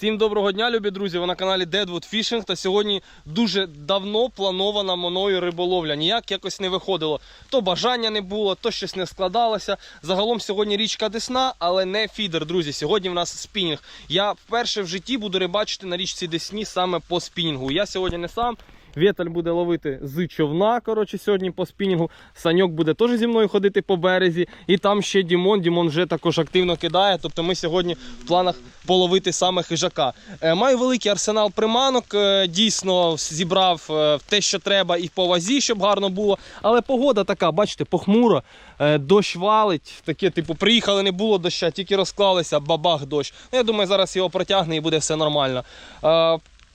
Всім доброго дня, любі друзі! Ви на каналі Deadwood Fishing. Та сьогодні дуже давно планована мною риболовля. Ніяк якось не виходило. То бажання не було, то щось не складалося. Загалом сьогодні річка Десна, але не фідер, друзі. Сьогодні в нас спінінг. Я вперше в житті буду рибачити на річці Десні саме по спінінгу. Я сьогодні не сам. Вєталь буде ловити з човна. Коротше, сьогодні по спінінгу. Саньок буде теж зі мною ходити по березі. І там ще Дімон. Дімон вже також активно кидає. Тобто ми сьогодні в планах половити саме хижака. Е, Маю великий арсенал приманок. е, Дійсно зібрав е, те, що треба, і по вазі, щоб гарно було. Але погода така, бачите, похмура. Дощ валить. Таке, типу, приїхали, не було доща, тільки розклалися, бабах дощ. Ну, я думаю, зараз його протягне і буде все нормально.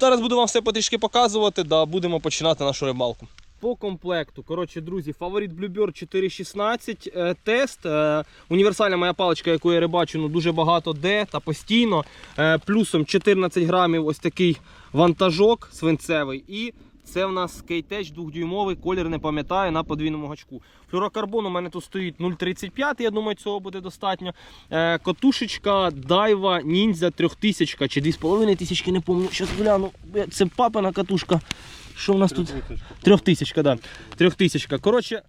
Зараз буду вам все потрішки показувати, да будемо починати нашу рибалку. По комплекту, коротше, друзі, фаворит Bluebird 416 е, тест. Е, універсальна моя паличка, яку я рибачу, ну дуже багато де та постійно. Е, плюсом 14 грамів ось такий вантажок свинцевий. І це в нас кейтеч 2-дюймовий, колір не пам'ятаю на подвійному гачку. Флюрокарбон у мене тут стоїть 0,35, я думаю, цього буде достатньо. Е, котушечка дайва, ніндзя 3000 чи 2500, не пам'ятаю. Зараз гляну. Це папина катушка. Що в нас тут? Трьохтисячка, да. Трьохтисячка. Коротше,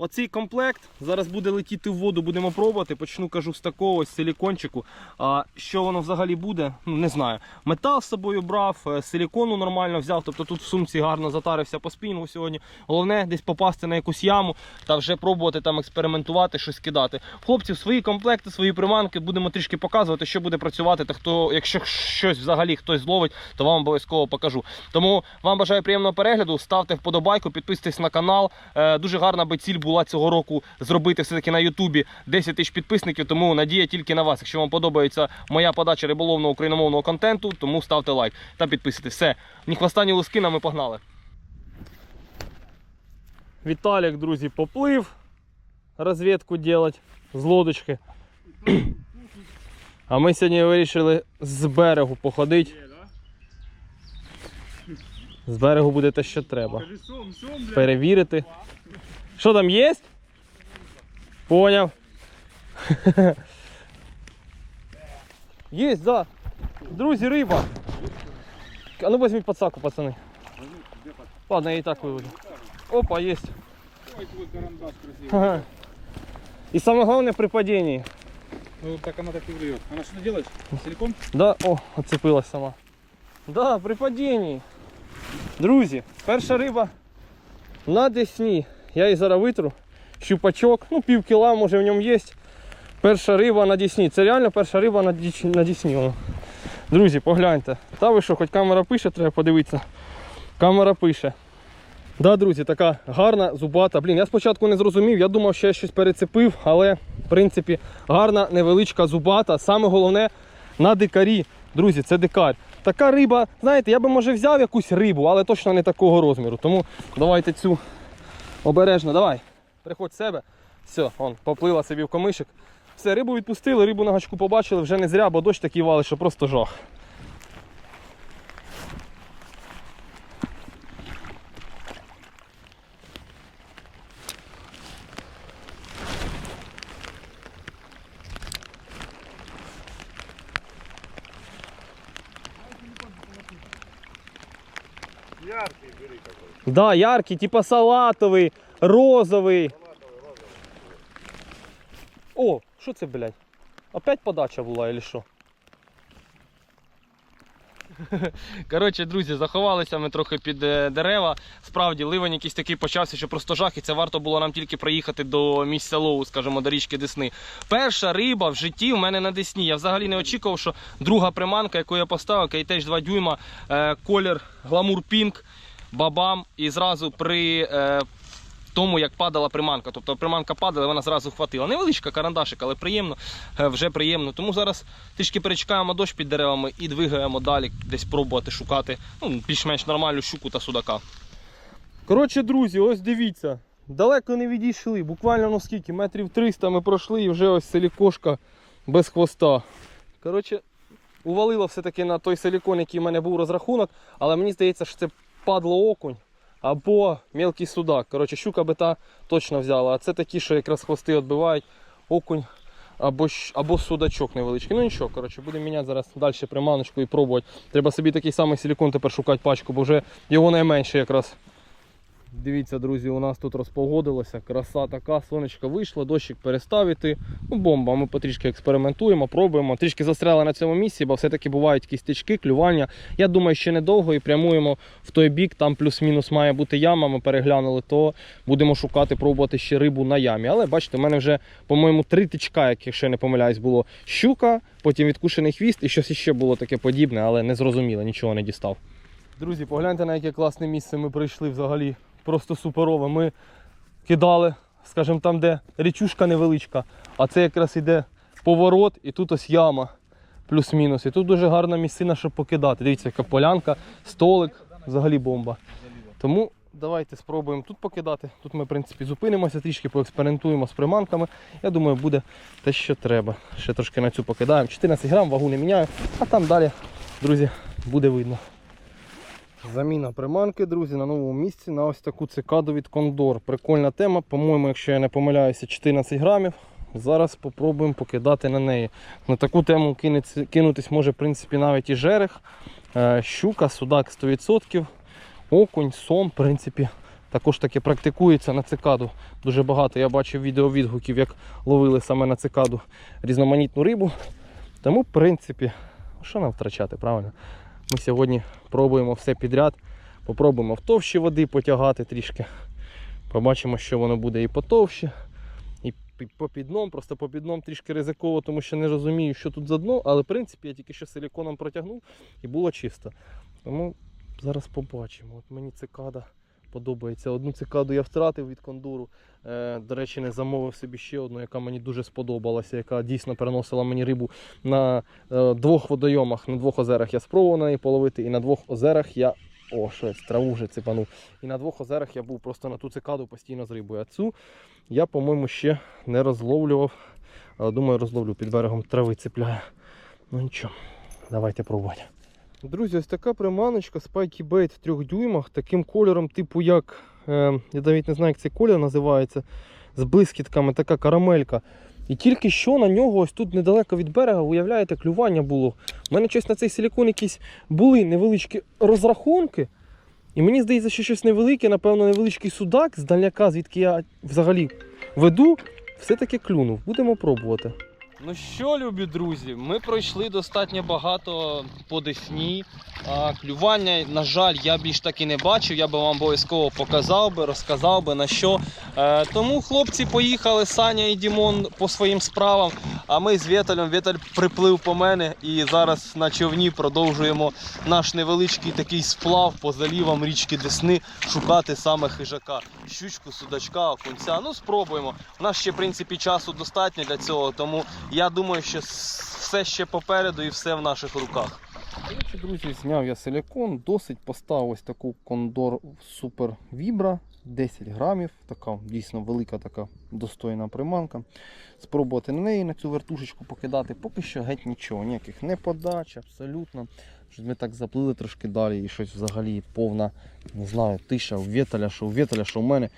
оцей комплект зараз буде летіти в воду, будемо пробувати. Почну кажу з такого ось силікончику. А що воно взагалі буде, ну не знаю. Метал з собою брав, е, силікону нормально взяв. Тобто тут в сумці гарно затарився по спінгу сьогодні. Головне десь попасти на якусь яму та вже пробувати там експериментувати, щось кидати. В хлопців свої комплекти, свої приманки. Будемо трішки показувати, що буде працювати. Та хто, якщо щось взагалі хтось зловить, то вам обов'язково покажу. Тому вам бажаю приємного перегляду. Ставте вподобайку, підписуйтесь на канал. Е, дуже гарна би ціль була цього року зробити все-таки на Ютубі 10 тисяч підписників. Тому надія тільки на вас. Якщо вам подобається моя подача риболовного україномовного контенту, тому ставте лайк та підписуйтесь. Все, ні хвоста, ні луски, ми погнали. Віталік, друзі, поплив розвідку делать з лодочки. А ми сьогодні вирішили з берегу походити. З берегу буде те, що треба. Перевірити. Що там є? Поняв. Є, да. Друзі, риба. А ну візьміть подсаку, пацани. Ладно, я і так виведу. Опа, є. Ой, твой карандаш красивый. Ага. И самое главное при падении. Ну так она так и врет. Она что делает? Силикон? Да, о, оцепилась сама. Да, при падінні. Друзі, перша риба на десні. Я її зараз витру. Щупачок, ну пів кіла може в ньому є. Перша риба на десні. Це реально перша риба на, на воно. Друзі, погляньте. Та ви що, хоч камера пише, треба подивитися. Камера пише. Да, друзі, така гарна зубата. Блін, я спочатку не зрозумів, я думав, що я щось перецепив, але в принципі гарна невеличка зубата. Саме головне на дикарі. Друзі, це дикар. Така риба, знаєте, я би може взяв якусь рибу, але точно не такого розміру. Тому давайте цю обережно, давай. Приходь в себе. Все, он, поплила собі в комишик. Все, рибу відпустили, рибу на гачку побачили, вже не зря, бо дощ такий валить, що просто жах. Яркий, бери какой. Да, яркий, типа салатовий, розовий. О, що це, блядь? Опять подача була, или що? Коротше, друзі, заховалися ми трохи під е, дерева. Справді, ливень якийсь такий почався, що просто жах, і це варто було нам тільки проїхати до місця лову, скажімо, до річки Десни. Перша риба в житті в мене на Десні. Я взагалі не очікував, що друга приманка, яку я поставив, кейтеч 2 дюйма, е, колір гламур пінк, бабам, і зразу при. Е, тому як падала приманка. Тобто приманка падала, вона зразу хватила. Невеличка карандашик, але приємно, е, вже приємно. Тому зараз трішки перечекаємо дощ під деревами і двигаємо далі, десь пробувати шукати ну, більш-менш нормальну щуку та судака. Коротше, друзі, ось дивіться. Далеко не відійшли, буквально ну скільки, метрів 300 ми пройшли і вже ось селікошка без хвоста. Коротше, увалило все-таки на той силікон, який в мене був розрахунок, але мені здається, що це падло окунь або мелкий судак. Коротше, щука би та точно взяла. А це такі, що якраз хвости відбивають. Окунь або, або судачок невеличкий. Ну нічого, коротше, будемо міняти зараз далі приманочку і пробувати. Треба собі такий самий силікон тепер шукати пачку, бо вже його найменше якраз. Дивіться, друзі, у нас тут розпогодилося. Краса така, сонечко вийшло, дощик перестав іти. Ну, бомба. Ми потрішки експериментуємо, пробуємо. Трішки застряли на цьому місці, бо все-таки бувають якісь тички, клювання. Я думаю, ще недовго і прямуємо в той бік. Там плюс-мінус має бути яма. Ми переглянули, то будемо шукати, пробувати ще рибу на ямі. Але бачите, у мене вже, по-моєму, три тичка, якщо я не помиляюсь, було щука, потім відкушений хвіст і щось іще було таке подібне, але не зрозуміло, нічого не дістав. Друзі, погляньте на яке класне місце ми прийшли взагалі. Просто суперове. Ми кидали, скажімо, там, де річушка невеличка, а це якраз іде поворот, і тут ось яма, плюс-мінус. І тут дуже гарна місцина, щоб покидати. Дивіться, яка полянка, столик, взагалі бомба. Тому давайте спробуємо тут покидати. Тут ми, в принципі, зупинимося, трішки поекспериментуємо з приманками. Я думаю, буде те, що треба. Ще трошки на цю покидаємо. 14 грам, вагу не міняю, а там далі, друзі, буде видно. Заміна приманки, друзі, на новому місці на ось таку цикаду від Кондор. Прикольна тема. По-моєму, якщо я не помиляюся, 14 грамів. Зараз спробуємо покидати на неї. На таку тему кинутись може в принципі навіть і жерех, е, щука, судак 100%, окунь, сом, в принципі, також таки практикується на цикаду. Дуже багато я бачив відеовідгуків, як ловили саме на цикаду різноманітну рибу. Тому, в принципі, що нам втрачати, правильно? Ми сьогодні пробуємо все підряд. Попробуємо в товщі води потягати трішки. Побачимо, що воно буде і потовще, і по підном. Просто по підном трішки ризиково, тому що не розумію, що тут за дно, але в принципі я тільки що силіконом протягнув і було чисто. Тому зараз побачимо. От мені цикада подобається. Одну цикаду я втратив від кондуру. Е, до речі, не замовив собі ще одну, яка мені дуже сподобалася, яка дійсно переносила мені рибу на е, двох водойомах, на двох озерах я спробував на неї половити, і на двох озерах я. О, щось, траву вже ципанув. І на двох озерах я був просто на ту цикаду постійно з рибою. А цю я, по-моєму, ще не розловлював. Думаю, розловлю під берегом трави цепляє. Ну нічого, давайте пробувати. Друзі, ось така приманочка Spikey Bait в трьох дюймах, таким кольором, типу як. Е, я навіть не знаю, як цей колір називається. З блискітками, така карамелька. І тільки що на нього, ось тут недалеко від берега, уявляєте, клювання було. У мене щось на цей силікон якісь були невеличкі розрахунки. І мені здається, що щось невелике, напевно, невеличкий судак з дальняка, звідки я взагалі веду, все-таки клюнув. Будемо пробувати. Ну що, любі друзі, ми пройшли достатньо багато по Десні. А, клювання, на жаль, я більш так і не бачив. Я би вам обов'язково показав би, розказав би на що. Е, тому хлопці поїхали, Саня і Дімон по своїм справам. А ми з Вєталем, Вєталь приплив по мене і зараз на човні продовжуємо наш невеличкий такий сплав по залівам річки Десни шукати саме хижака. Щучку, судачка, окунця. Ну, спробуємо. У нас ще, в принципі, часу достатньо для цього, тому я думаю, що все ще попереду і все в наших руках. Коротше, друзі, зняв я силікон, досить поставив ось таку кондор Супер Vibra, 10 грамів, така дійсно велика така достойна приманка. Спробувати на неї на цю вертушечку покидати. Поки що геть нічого, ніяких не подач, абсолютно. Щось ми так заплили трошки далі і щось взагалі повна, не знаю, тиша у Вєталя, що у Вєталя, що у мене.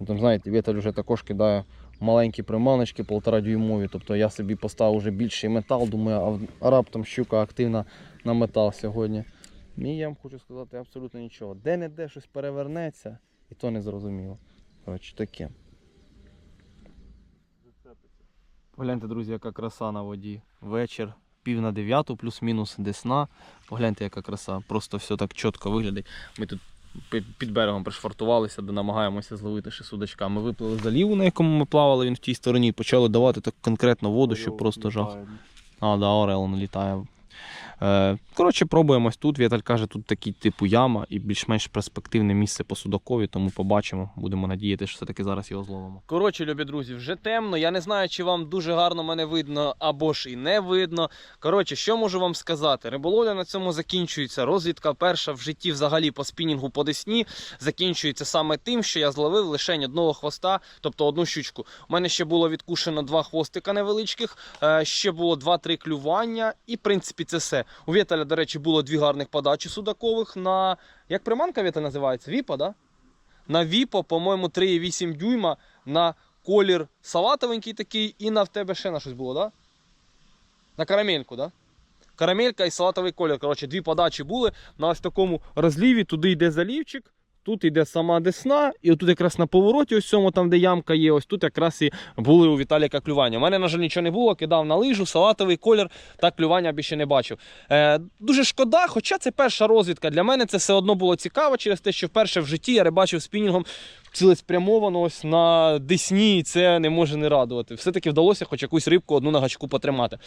Ну, Там, знаєте, Вєталь вже також кидає маленькі приманочки, полтора дюймові. Тобто я собі поставив вже більший метал, думаю, а раптом щука активна на метал сьогодні. І я вам хочу сказати абсолютно нічого. Де-не-де щось перевернеться, і то не зрозуміло. Коротше, таке. Погляньте, друзі, яка краса на воді. Вечір, пів на дев'яту, плюс-мінус десна. Погляньте, яка краса. Просто все так чітко виглядає. Ми тут під, берегом пришвартувалися, де намагаємося зловити ще судачка. Ми виплили залів, заліву, на якому ми плавали, він в тій стороні, почали давати так конкретно воду, що просто жах. А, да, Орел не літає. Е, коротше, пробуємось тут. Віталь каже, тут такий типу яма і більш-менш перспективне місце по судакові, тому побачимо. Будемо надіяти, що все-таки зараз його зловимо. Коротше, любі друзі, вже темно. Я не знаю, чи вам дуже гарно мене видно або ж і не видно. Коротше, що можу вам сказати? Риболовля на цьому закінчується. Розвідка перша в житті взагалі по спінінгу по десні закінчується саме тим, що я зловив лише одного хвоста, тобто одну щучку. У мене ще було відкушено два хвостика невеличких, е, ще було два-три клювання, і в принципі це все. У Вєталя, до речі, було дві гарних подачі судакових на. Як приманка Вєта називається? Віпа, да? На Віпо, по-моєму, 3,8 дюйма на колір салатовенький такий, і на в тебе ще на щось було? Да? На карамельку? Да? Карамелька і салатовий колір. Коротше, дві подачі були на ось такому розліві. Туди йде залівчик, тут йде сама десна, і отут якраз на повороті, ось цьому, там, де ямка є, ось тут якраз і були у Віталіка клювання. У мене, на жаль, нічого не було, кидав на лижу, салатовий колір, так клювання більше не бачив. Е, дуже шкода, хоча це перша розвідка. Для мене це все одно було цікаво через те, що вперше в житті я рибачив спінінгом цілеспрямовано ось на десні, і це не може не радувати. Все-таки вдалося хоч якусь рибку одну на гачку потримати.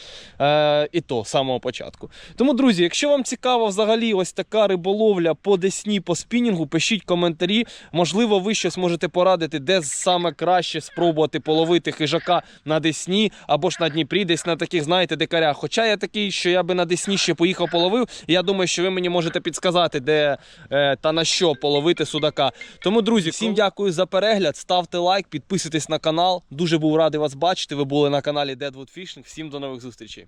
Е, і то з самого початку. Тому, друзі, якщо вам цікава взагалі ось така риболовля по десні, по спінінгу, пишіть коментарі. Можливо, ви щось можете порадити, де саме краще спробувати половити хижака на десні або ж на Дніпрі, десь на таких, знаєте, дикарях. Хоча я такий, що я би на десні ще поїхав половив. і Я думаю, що ви мені можете підсказати, де е, та на що половити судака. Тому, друзі, всім дякую за перегляд. Ставте лайк, підписуйтесь на канал. Дуже був радий вас бачити. Ви були на каналі Deadwood Fishing. Всім до нових зустрічей.